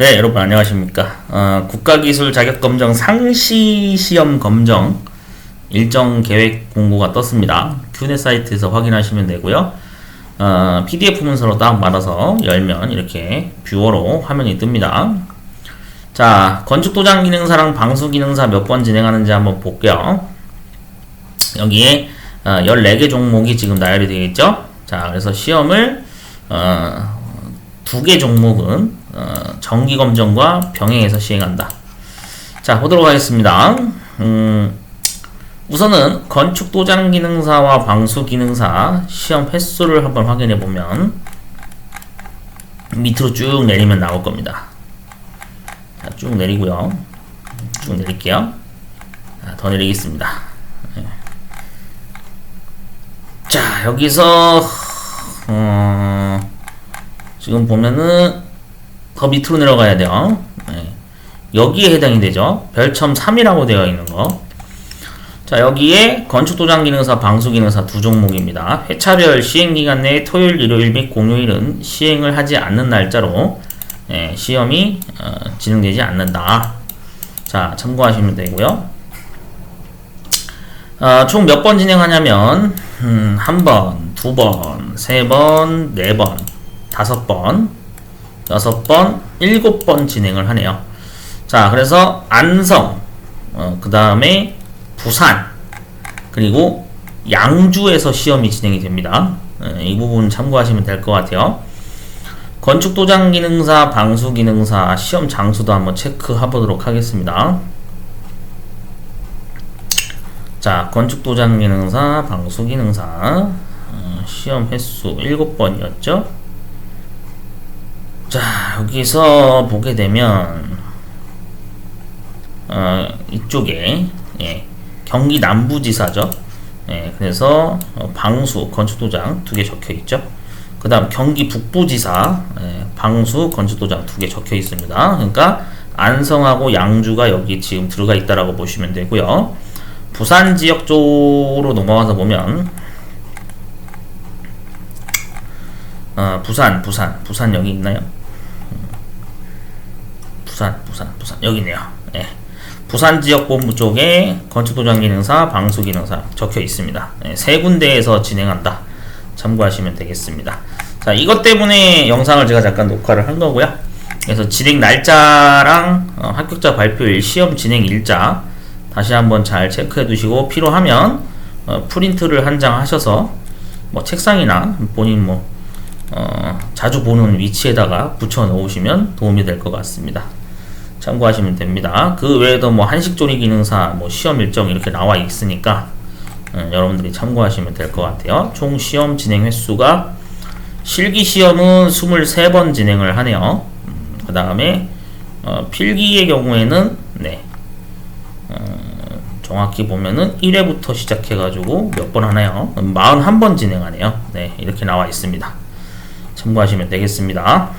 네, 여러분 안녕하십니까? 어, 국가기술 자격검정 상시 시험 검정 일정 계획 공고가 떴습니다. 큐넷 사이트에서 확인하시면 되고요. 어, PDF 문서로 다운받아서 열면 이렇게 뷰어로 화면이 뜹니다. 자, 건축도장 기능사랑 방수 기능사 몇 번 진행하는지 한번 볼게요. 여기에 어, 14개 종목이 지금 나열이 되어 있죠. 자, 그래서 시험을 어, 두 개 종목은 어, 정기 검정과 병행해서 시행한다. 자, 보도록 하겠습니다. 음, 우선은 건축 도장 기능사와 방수 기능사 시험 횟수를 한번 확인해 보면 밑으로 쭉 내리면 나올 겁니다. 자, 쭉 내리고요. 쭉 내릴게요. 자, 더 내리겠습니다. 네. 자, 여기서 어, 지금 보면은 더 밑으로 내려가야 돼요. 네. 여기에 해당이 되죠. 별첨 3이라고 되어 있는 거. 자, 여기에 건축도장 기능사, 방수 기능사 두 종목입니다. 회차별 시행 기간 내에 토요일, 일요일 및 공휴일은 시행을 하지 않는 날짜로 예, 시험이 어, 진행되지 않는다. 자, 참고하시면 되고요. 어, 총몇 번 진행하냐면 음, 한 번, 두 번, 세 번, 네 번, 다섯 번, 여섯 번, 일곱 번 진행을 하네요. 자, 그래서 안성, 어, 그 다음에 부산, 그리고 양주에서 시험이 진행이 됩니다. 예, 이 부분 참고하시면 될 것 같아요. 건축 도장 기능사, 방수 기능사 시험 장소도 한번 체크해 보도록 하겠습니다. 자, 건축 도장 기능사, 방수 기능사 어, 시험 횟수 7번이었죠. 자, 여기서 보게 되면 어, 이쪽에 예, 경기 남부지사죠. 예, 그래서 어, 방수 건축도장 두 개 적혀 있죠. 그 다음 경기 북부지사 예, 방수 건축도장 두 개 적혀 있습니다. 그러니까 안성하고 양주가 여기 지금 들어가 있다라고 보시면 되고요. 부산 지역 쪽으로 넘어가서 보면 어, 부산 부산 부산 여기 있나요? 부산 부산 부산 여기 있네요. 예. 부산 지역 본부 쪽에 건축도장 기능사, 방수 기능사 적혀 있습니다. 예, 세 군데에서 진행한다. 참고하시면 되겠습니다. 자, 이것 때문에 영상을 제가 잠깐 녹화를 한 거고요. 그래서 진행 날짜랑 어, 합격자 발표일, 시험 진행 일자 다시 한번 잘 체크해 두시고 필요하면 어, 프린트를 한 장 하셔서 뭐 책상이나 본인 뭐 어, 자주 보는 위치에다가 붙여 놓으시면 도움이 될 것 같습니다. 참고하시면 됩니다. 그 외에도 뭐 한식조리 기능사, 뭐 시험 일정 이렇게 나와 있으니까 음, 여러분들이 참고하시면 될 것 같아요. 총 시험 진행 횟수가 실기 시험은 23번 진행을 하네요. 음, 그 다음에 어, 필기의 경우에는 네 어, 정확히 보면은 1회부터 시작해가지고 몇 번 하나요? 41번 진행하네요. 네 이렇게 나와 있습니다. 참고하시면 되겠습니다.